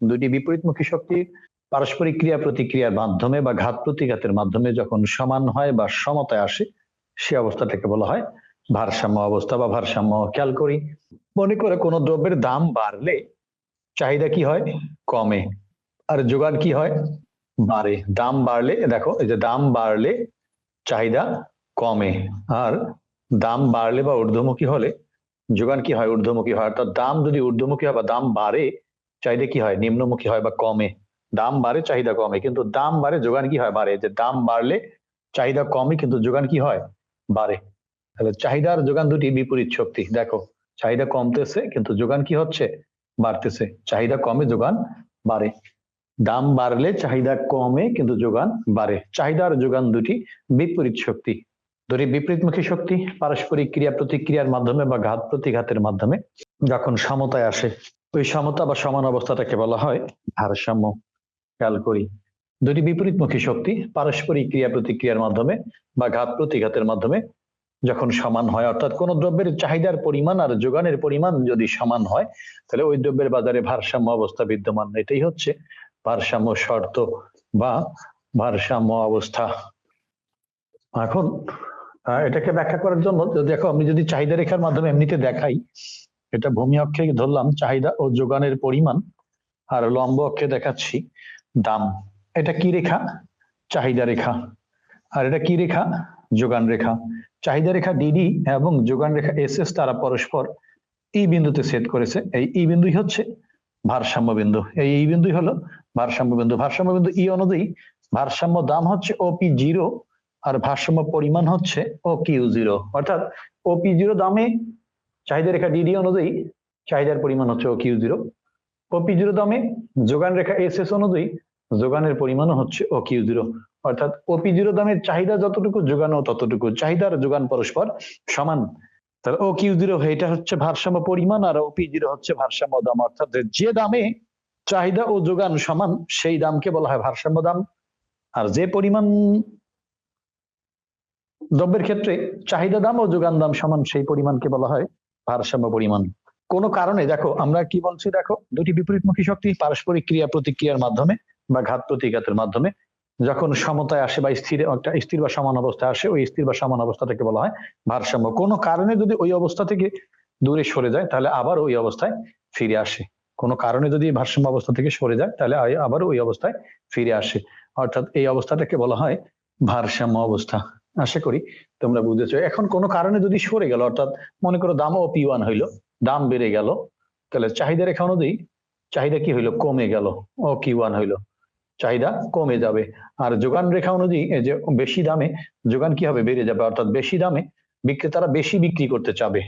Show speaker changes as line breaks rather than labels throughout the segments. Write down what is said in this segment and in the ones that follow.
দুটি বিপরীতমুখী শক্তির পারস্পরিক ক্রিয়া প্রতিক্রিয়ার মাধ্যমে বা ঘাত প্রতিঘাতের মাধ্যমে যখন সমান হয় বা সমতায় আসে, সে অবস্থাটাকে বলা হয় ভারসাম্য অবস্থা বা ভারসাম্য খেয়াল করি। মনে করে কোনো দ্রব্যের দাম বাড়লে চাহিদা কি হয়? কমে। আর যোগান কি হয়? বাড়ে। দাম বাড়লে, দেখো, এই যে দাম বাড়লে চাহিদা কমে। আর দাম বাড়লে বা ঊর্ধ্বমুখী হলে যোগান কি হয়? ঊর্ধ্বমুখী হয়। অর্থাৎ দাম যদি ঊর্ধ্বমুখী হয় বা দাম বাড়ে চাহিদা কি হয়? নিম্নমুখী হয় বা কমে। দাম বাড়ে, চাহিদা কমে। কিন্তু দাম বাড়ে, যোগান কি হয়? বাড়ে। যে দাম বাড়লে চাহিদা কমে, কিন্তু যোগান কি হয়? বাড়ে। তাহলে চাহিদা আর যোগান দুটি বিপরীত শক্তি। দেখো, চাহিদা কমতেছে, কিন্তু যোগান কি হচ্ছে? বাড়তেছে। চাহিদা কমে, যোগান বাড়ে। দাম বাড়লে চাহিদা কমে, কিন্তু যোগান বাড়ে। চাহিদার যোগান দুটি বিপরীত শক্তি। দুটি বিপরীতমুখী শক্তি, পারস্পরিক ক্রিয়া প্রতিক্রিয়ার মাধ্যমে বা ঘাত প্রতিঘাতের মাধ্যমে যখন সমতায় আসে। ওই সমতা বা সমান অবস্থাটাকে বলা হয়। ভারসাম্য খেয়াল করি। দুটি বিপরীতমুখী শক্তি পারস্পরিক ক্রিয়া প্রতিক্রিয়ার মাধ্যমে বা ঘাত প্রতিঘাতের মাধ্যমে যখন সমান হয়, অর্থাৎ কোন দ্রব্যের চাহিদার পরিমাণ আর যোগানের পরিমাণ যদি সমান হয়, তাহলে ওই দ্রব্যের বাজারে ভারসাম্য অবস্থা বিদ্যমান। এটাই হচ্ছে ভারসাম্য শর্ত বা ভারসাম্য অবস্থা। এখন এটাকে ব্যাখ্যা করার জন্য দেখো, আমি যদি চাহিদা রেখার মাধ্যমে এমনিতে দেখাই এটা ভূমি অক্ষে ধরলাম, চাহিদা ও যোগানের পরিমাণ আর লম্ব অক্ষে দেখাচ্ছি, দাম। এটা কি রেখা? চাহিদা রেখা। আর এটা কি রেখা? যোগান রেখা। চাহিদা রেখা ডিডি এবং যোগান রেখা এস এস তারা পরস্পর ই বিন্দুতে সেট করেছে। এই ই বিন্দুই হচ্ছে ভারসাম্য বিন্দু। এই ই বিন্দুই হলো ভারসাম্য বিন্দু। ভারসাম্য বিন্দু ই অনুযায়ী ভারসাম্য দাম হচ্ছে ওপি জিরো আর ভারসাম্য পরিমাণ হচ্ছে ও কিউ জিরো অর্থাৎ ওপি জিরো দামে চাহিদা রেখা ডিডি অনুযায়ী চাহিদার পরিমাণ হচ্ছে O Q zero OP zero দামে যোগান রেখা এস এস অনুযায়ী যোগানের পরিমাণও হচ্ছে ও কিউ জিরো অর্থাৎ ওপি জিরো দামের চাহিদা যতটুকু যোগানও ততটুকু, চাহিদার যোগান পরস্পর সমান। তাহলে ও কিউ জিরো এটা হচ্ছে ভারসাম্য পরিমাণ আর ওপি জিরো হচ্ছে ভারসাম্য দাম। অর্থাৎ যে দামে চাহিদা ও যোগান সমান, সেই দামকে বলা হয় ভারসাম্য দাম। আর যে পরিমাণ দ্রব্যের ক্ষেত্রে চাহিদা দাম ও যোগান দাম সমান, সেই পরিমাণকে বলা হয় ভারসাম্য পরিমাণ। কোনো কারণে, দেখো, আমরা কি বলছি, দেখো, দুটি বিপরীতমুখী শক্তি পারস্পরিক ক্রিয়া প্রতিক্রিয়ার মাধ্যমে বা ঘাত প্রতিঘাতের মাধ্যমে যখন সমতায় আসে বা স্থির, একটা স্থির বা সমান অবস্থায় আসে, ওই স্থির বা সমান অবস্থাটাকে বলা হয় ভারসাম্য। কোনো কারণে যদি ওই অবস্থা থেকে দূরে সরে যায়, তাহলে আবার ওই অবস্থায় ফিরে আসে। কোনো কারণে যদি ভারসাম্য অবস্থা থেকে সরে যায়, তাহলে আবার ওই অবস্থায় ফিরে আসে। অর্থাৎ এই অবস্থাটাকে বলা হয় ভারসাম্য অবস্থা। আশা করি তোমরা বুঝেছ। এখন কোনো কারণে যদি সরে গেল, অর্থাৎ মনে করো দাম ও পি ওয়ান হইল, দাম বেড়ে গেল, তাহলে চাহিদা রেখা অনুযায়ী চাহিদা কি হইল? কমে গেল, ও কি ওয়ান হইল, চাহিদা কমে যাবে। আর যোগান রেখা অনুযায়ী এই যে বেশি দামে যোগান কি হবে বেড়ে যাবে, অর্থাৎ বেশি দামে বিক্রেতারা বেশি বিক্রি করতে চাবে,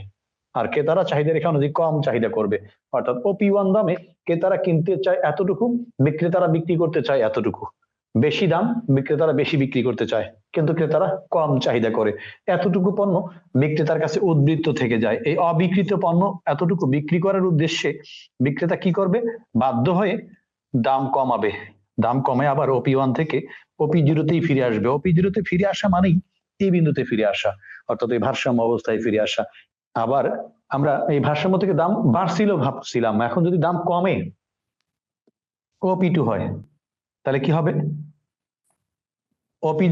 আর ক্রেতারা চাহিদা রেখা অনুযায়ী কম চাহিদা করবে। অর্থাৎ ওপি ওয়ান দামে ক্রেতারা কিনতে চায় এতটুকু, বিক্রেতারা বিক্রি করতে চায় এতটুকু। বেশি দাম বিক্রেতারা বেশি বিক্রি করতে চায়, কিন্তু ক্রেতারা কম চাহিদা করে। এতটুকু পণ্য বিক্রেতার কাছে উদ্বৃত্ত থেকে যায়। এই অবিকৃত পণ্য এতটুকু বিক্রি করার উদ্দেশ্যে বিক্রেতা কি করবে? বাধ্য হয়ে দাম কমাবে। দাম কমে আবার ওপি ওয়ান থেকে ওপি জিরোতেই ফিরে আসবে। ওপি জিরোতে ফিরে আসা মানেই এই বিন্দুতে ফিরে আসা, অর্থাৎ এই ভারসাম্য অবস্থায় ফিরে আসা। আবার আমরা এই ভারসাম্য থেকে দাম বাড়ছিল ভাবছিলাম। এখন যদি দাম কমে ওপি টু হয়। তাহলে কি হবে?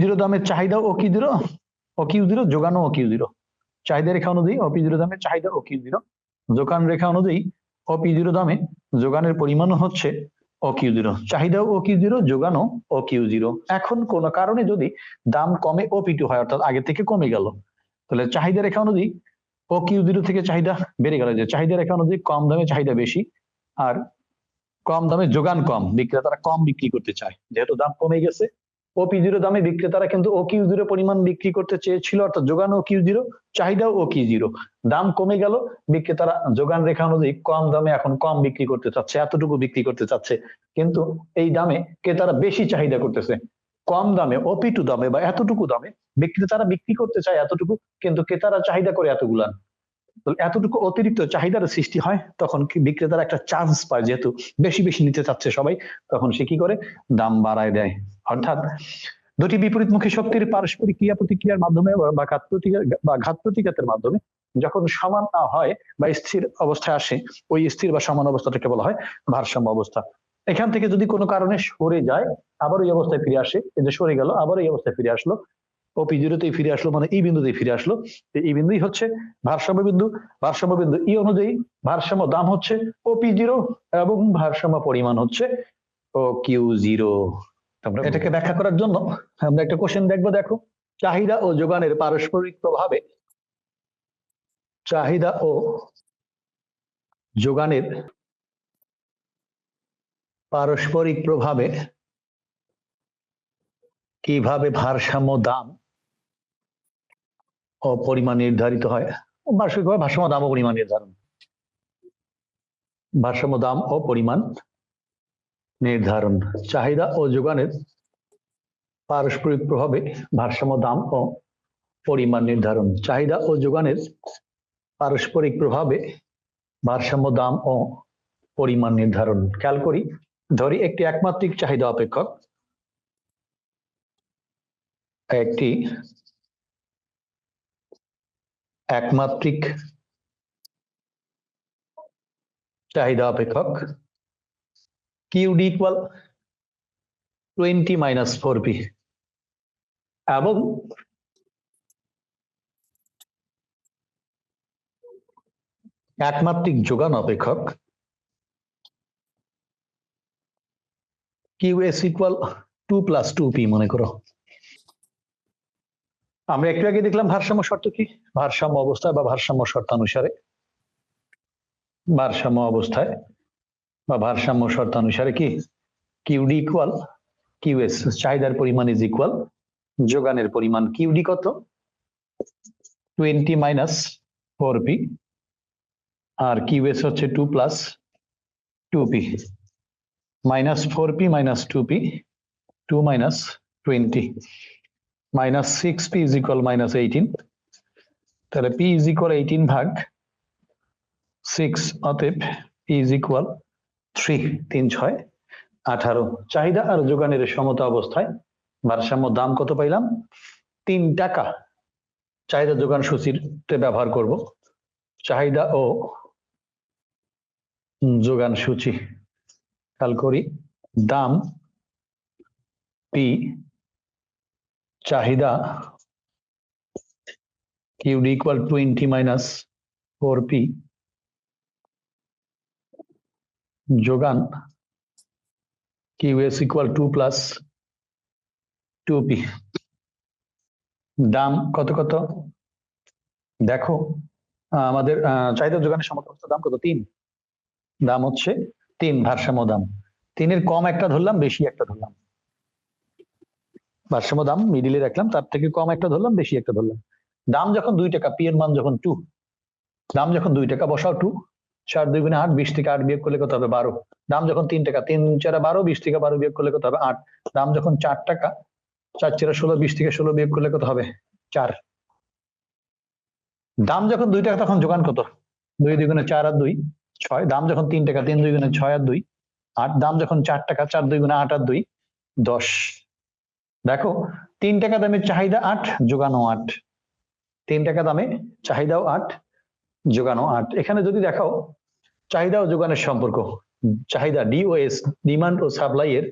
জিরো দামের চাহিদা ও কি জিরো? ও কিউ জিরো, যোগানো ও কিউ জিরো। চাহিদা রেখা অনুযায়ী জিরো দামের চাহিদা ও কিউ জিরো। রেখা অনুযায়ী জিরো দামে যোগানের পরিমাণও হচ্ছে ও কিউ জিরো। চাহিদা ও কিউ জিরো, যোগানো ও কিউ এখন কোন কারণে যদি দাম কমে ও হয়, অর্থাৎ আগে থেকে কমে গেল, তাহলে চাহিদা রেখা অনুযায়ী ও কিউ থেকে চাহিদা বেড়ে গেল। যে চাহিদা রেখা অনুযায়ী কম দামে চাহিদা বেশি, আর কম দামে যোগান কম, বিক্রেতারা কম বিক্রি করতে চায়। যেহেতু দাম কমে গেছে ও পি জিরো দামে বিক্রেতারা কিন্তু ও কিউ জিরো পরিমাণ বিক্রি করতে চেয়েছিল, অর্থাৎ যোগান ও কিউ জিরো চাহিদাও ও কিউ জিরো দাম কমে গেল, বিক্রেতারা যোগান রেখা অনুযায়ী কম দামে এখন কম বিক্রি করতে চাচ্ছে, এতটুকু বিক্রি করতে চাচ্ছে। কিন্তু এই দামে ক্রেতারা বেশি চাহিদা করতেছে। কম দামে ওপি টু দামে বা এতটুকু দামে বিক্রেতারা বিক্রি করতে চায় এতটুকু, কিন্তু ক্রেতারা চাহিদা করে এতগুলান তো এতটুকু অতিরিক্ত চাহিদার সৃষ্টি হয়, তখন বিক্রেতারা একটা চান্স পায় যেহেতু বেশি বেশি নিতে চাচ্ছে সবাই, তখন সে কি করে? দাম বাড়ায় দেয়। অর্থাৎ দুটি বিপরীতমুখী শক্তির পারস্পরিক ক্রিয়া প্রতিক্রিয়ার মাধ্যমে বা- ঘাত বা ঘাত প্রতিঘাতের মাধ্যমে যখন সমান না হয় বা স্থির অবস্থায় আসে, ওই স্থির বা সমান অবস্থাটাকে বলা হয় ভারসাম্য অবস্থা। এখান থেকে যদি কোনো কারণে সরে যায়, আবার ওই অবস্থায় ফিরে আসে, এই যে সরে গেল, আবার এই অবস্থায় ফিরে আসলো ওপি জিরোতেই ফিরে আসলো মানে এই বিন্দুতেই ফিরে আসলো। এই বিন্দুই হচ্ছে ভারসাম্য বিন্দু। ভারসাম্য বিন্দু ই অনুযায়ী ভারসাম্য দাম হচ্ছে ওপি জিরো এবং ভারসাম্য পরিমাণ হচ্ছে ও কিউ জিরো এটাকে ব্যাখ্যা করার জন্য আমরা একটা কোশ্চেন দেখব, দেখো। চাহিদা ও যোগানের পারস্পরিক প্রভাবে চাহিদা ও যোগানের পারস্পরিক প্রভাবে কীভাবে ভারসাম্য দাম পরিমাণ নির্ধারিত হয়। বার্ষিকভাবে ভারসাম্য দাম ও পরিমাণ নির্ধারণ। ভারসাম্য দাম ও পরিমাণ নির্ধারণ। চাহিদা ও যোগানের পারস্পরিক প্রভাবে ভারসাম্য দাম ও পরিমাণ নির্ধারণ। চাহিদা ও যোগানের পারস্পরিক প্রভাবে ভারসাম্য দাম ও পরিমাণ নির্ধারণ। খেয়াল করি, ধরি একটি একমাত্রিক চাহিদা অপেক্ষক। একটি একমাত্রিক চাহিদা অপেক্ষক QD equal twenty minus four P এবং একমাত্রিক যোগান অপেক্ষক Q S equal two plus two P মনে করো। আমরা একটু আগে দেখলাম ভারসাম্য শর্ত কি? ভারসাম্য অবস্থায় বা ভারসাম্য শর্তানুসারে? ভারসাম্য অবস্থায় বা ভারসাম্য শর্তানুসারে কি? কিউডি ইকুয়াল কিউএস চাহিদার পরিমাণ ইজ ইকুয়াল যোগানের পরিমাণ কিউডি কত? টোয়েন্টি মাইনাস ফোর পি আর কিউএস হচ্ছে two plus two P minus four P minus two P two minus twenty minus six P is equal minus eighteen তাহলে P is equal eighteen ভাগ six অতএব P is equal three তিন ছয়, আঠারো। চাহিদা আর যোগানের সমতা অবস্থায় ভারসাম্য দাম কত পাইলাম? তিন টাকা। চাহিদা যোগান সূচিতে ব্যবহার করব। চাহিদা ও যোগান সূচি। খেয়াল করি। দাম পি চাহিদা QD equal twenty minus four P যোগান QS equal two plus two P দাম কত কত? দেখো আমাদের চাহিদা যোগানের সমর্থ দাম কত? তিন। দাম হচ্ছে তিন ভারসাম্য দাম। তিনের কম একটা ধরলাম, বেশি একটা ধরলাম। ভারসাম্য দাম মিডিলে রাখলাম, তার থেকে কম একটা ধরলাম, বেশি একটা ধরলাম। দাম যখন দুই টাকা পি এর মান যখন টু দাম যখন দুই টাকা বসাও টু চার দুই গুণে আট, বিশ থেকে আট বিয়োগ করলে কত হবে বারো? দাম যখন তিন টাকা, তিন চারা বারো, বিশ থেকে বারো বিয়োগ করলে কত হবে আট? দাম যখন চার টাকা, চার চারা ষোলো, বিশ থেকে ষোলো বিয়োগ করলে কত হবে চার? দাম যখন দুই টাকা, তখন যোগান কত? দুই দুই গুণে চার আর দুই, ছয়। দাম যখন তিন টাকা, তিন দুই গুণে ছয় আর দুই, আট। দাম যখন চার টাকা, চার দুই গুণে আট আর দুই, দশ। দেখো, তিন টাকা দামে চাহিদা আট যোগানো আট। তিন টাকা দামে চাহিদাও আট যোগানো আট। এখানে যদি দেখাও, চাহিদা ও যোগানের সম্পর্ক, চাহিদা ডিওএস ডিমান্ড ও সাপ্লাই এর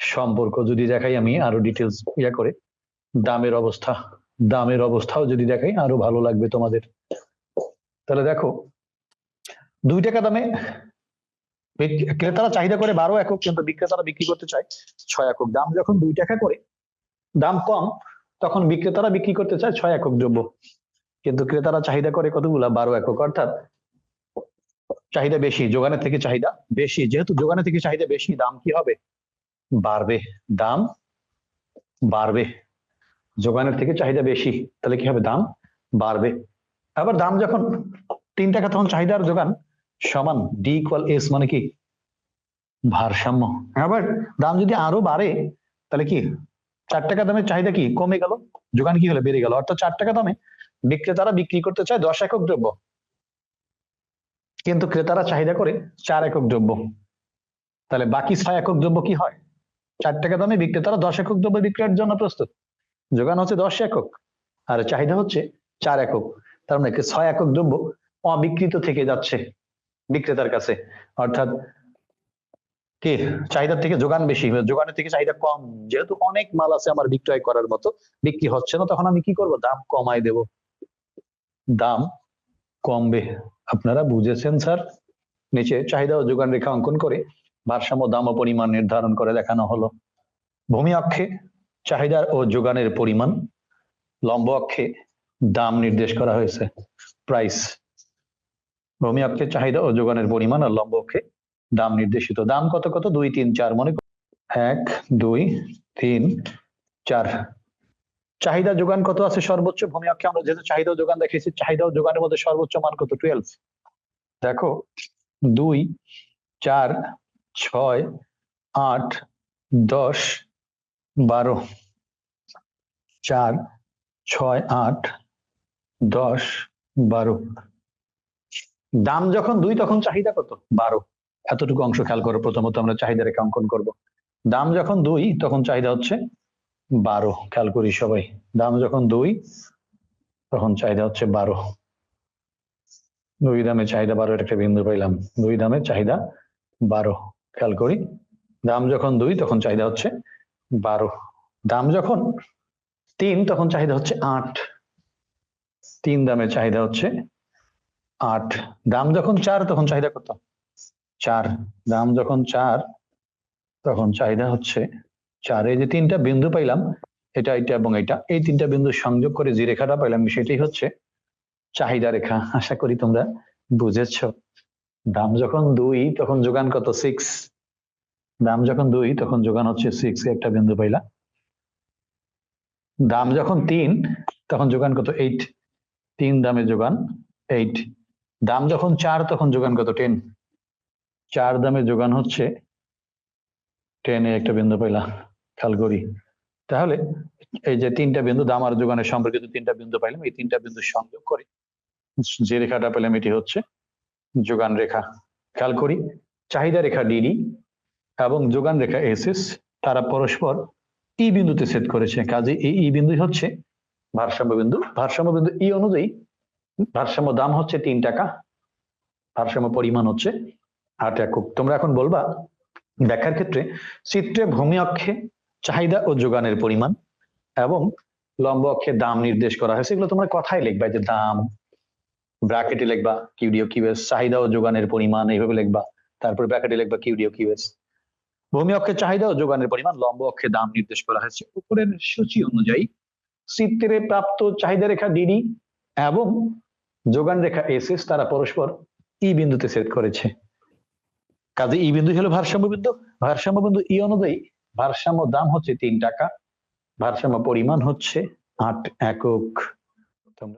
সম্পর্ক। যদি দেখাই আমি আরও ডিটেলস ইয়া করে, দামের অবস্থা, দামের অবস্থাও যদি দেখাই, আরও ভালো লাগবে তোমাদের। তাহলে দেখো, দুই টাকা দামে ক্রেতারা চাহিদা করে বারো একক কিন্তু বিক্রেতারা বিক্রি করতে চায় ছয় একক। দাম যখন দুই টাকা করে, দাম কম, তখন বিক্রেতারা বিক্রি করতে চায় ছয় একক দ্রব্য। কিন্তু ক্রেতারা চাহিদা করে কতগুলা? বারো একক। অর্থাৎ চাহিদা বেশি যোগানের থেকে চাহিদা বেশি। যেহেতু যোগানের থেকে চাহিদা বেশি, দাম কি হবে? বাড়বে। দাম বাড়বে। যোগানের থেকে চাহিদা বেশি, তাহলে কি হবে? দাম বাড়বে। আবার দাম যখন তিন টাকা, তখন চাহিদা আর যোগান সমান ডি ইকুয়াল এস মানে কি? ভারসাম্য। আবার দাম যদি আরও বাড়ে, তাহলে কি? চার টাকা দামের চাহিদা কি? কমে গেল। যোগান কি হলে? বেড়ে গেল। অর্থাৎ চার টাকা দামে বিক্রেতারা বিক্রি করতে চায় দশ একক দ্রব্য। কিন্তু ক্রেতারা চাহিদা করে চার একক দ্রব্য। তাহলে বাকি ছয় একক দ্রব্য কি হয়? চার টাকা দামে বিক্রেতারা দশ একক দ্রব্য বিক্রয়ের জন্য প্রস্তুত। যোগান হচ্ছে দশ একক। আর চাহিদা হচ্ছে চার একক। তার মানে ছয় একক দ্রব্য অবিকৃত থেকে যাচ্ছে। বিক্রেতার কাছে। অর্থাৎ কি? চাহিদার থেকে যোগান বেশি, যোগানের থেকে চাহিদা কম। যেহেতু অনেক মাল আছে আমার বিক্রয় করার মতো, বিক্রি হচ্ছে না, তখন আমি কি করব? দাম কমাই দেব। দাম কমবে। আপনারা বুঝেছেন, স্যার? নিচে চাহিদা ও যোগান রেখা অঙ্কন করে ভারসাম্য, দাম ও পরিমাণ নির্ধারণ করে দেখানো হলো। ভূমি অক্ষে চাহিদা ও যোগানের পরিমাণ, লম্ব অক্ষে দাম নির্দেশ করা হয়েছে। প্রাইস ভূমি অক্ষে চাহিদা ও যোগানের পরিমাণ আর লম্ব অক্ষে দাম নির্দেশিত। দাম কত কত? দুই তিন চার মনে করো। এক দুই তিন চার। চাহিদা যোগান কত আছে সর্বোচ্চ? ভূমি অক্ষে আমরা যেহেতু চাহিদা যোগান দেখেছি চাহিদা ও যোগানের মধ্যে সর্বোচ্চ মান কত? টুয়েলভ দেখো দুই চার ছয় আট দশ বারো। চার ছয় আট দশ বারো। দাম যখন দুই তখন চাহিদা কত? বারো। এতটুকু অংশ খেয়াল করো, প্রথমত আমরা চাহিদা রেখা অঙ্কন করব। দাম যখন দুই, তখন চাহিদা হচ্ছে বারো। খেয়াল করি সবাই। দাম যখন দুই, তখন চাহিদা হচ্ছে বারো। দুই দামে চাহিদা বারো একটা বিন্দু পাইলাম। দুই দামে চাহিদা বারো। খেয়াল করি। দাম যখন দুই, তখন চাহিদা হচ্ছে বারো। দাম যখন তিন, তখন চাহিদা হচ্ছে আট। তিন দামে চাহিদা হচ্ছে আট। দাম যখন চার, তখন চাহিদা কত? চার। দাম যখন চার, তখন চাহিদা হচ্ছে চার। এই যে তিনটা বিন্দু পাইলাম, এটা এটা এবং এটা, এই তিনটা বিন্দু সংযোগ করে যে রেখাটা পাইলাম সেটাই হচ্ছে চাহিদা রেখা। আশা করি তোমরা বুঝেছ। দাম যখন দুই, তখন যোগান কত? সিক্স দাম যখন দুই, তখন যোগান হচ্ছে সিক্স একটা বিন্দু পাইলা। দাম যখন তিন, তখন যোগান কত? এইট তিন দামে যোগান এইট দাম যখন চার, তখন যোগান কত? টেন। চার দামে যোগান হচ্ছে টেনে একটা বিন্দু পাইলা খেয়াল করি তাহলে এই যে তিনটা বিন্দু, দাম আর যোগানের সম্পর্কিত তিনটা বিন্দু পাইলাম, এই তিনটা বিন্দু সংযোগ করে যে রেখাটা পেলাম এটি হচ্ছে যোগান রেখা খেয়াল করি চাহিদা রেখা ডিডি এবং যোগান রেখা এসএস তারা পরস্পর ই বিন্দুতে ছেদ করেছে। কাজে এই ই বিন্দু হচ্ছে ভারসাম্য বিন্দু। ভারসাম্য বিন্দু ই অনুযায়ী ভারসাম্য দাম হচ্ছে তিন টাকা, ভারসাম্য পরিমাণ হচ্ছে আট একক। তোমরা এখন বলবা, ব্যাখ্যার ক্ষেত্রে চিত্রে ভূমি অক্ষে চাহিদা ও যোগানের পরিমাণ এবং লম্ব অক্ষে দাম নির্দেশ করা হয়েছে, এগুলো তোমরা কথাই লিখবা যে দাম, ব্র্যাকেটে লিখবা, কিউডিও কিউএস, চাহিদা ও যোগানের পরিমাণ, এইভাবে লিখবা, তারপর ব্র্যাকেটে লিখবা কিউডিও কিউএস। ভূমি অক্ষে চাহিদা ও যোগানের পরিমাণ, লম্ব অক্ষে দাম নির্দেশ করা হয়েছে। উপরের সূচি অনুযায়ী চিত্রে প্রাপ্ত চাহিদা রেখা ডিডি এবং যোগান রেখা এসএস তারা পরস্পর ই বিন্দুতে সেট করেছে। কাজে ই বিন্দু হলো ভারসাম্য বিন্দু। ভারসাম্য বিন্দু ই অনুযায়ী ভারসাম্য দাম হচ্ছে তিন টাকা, ভারসাম্য পরিমাণ হচ্ছে আট একক।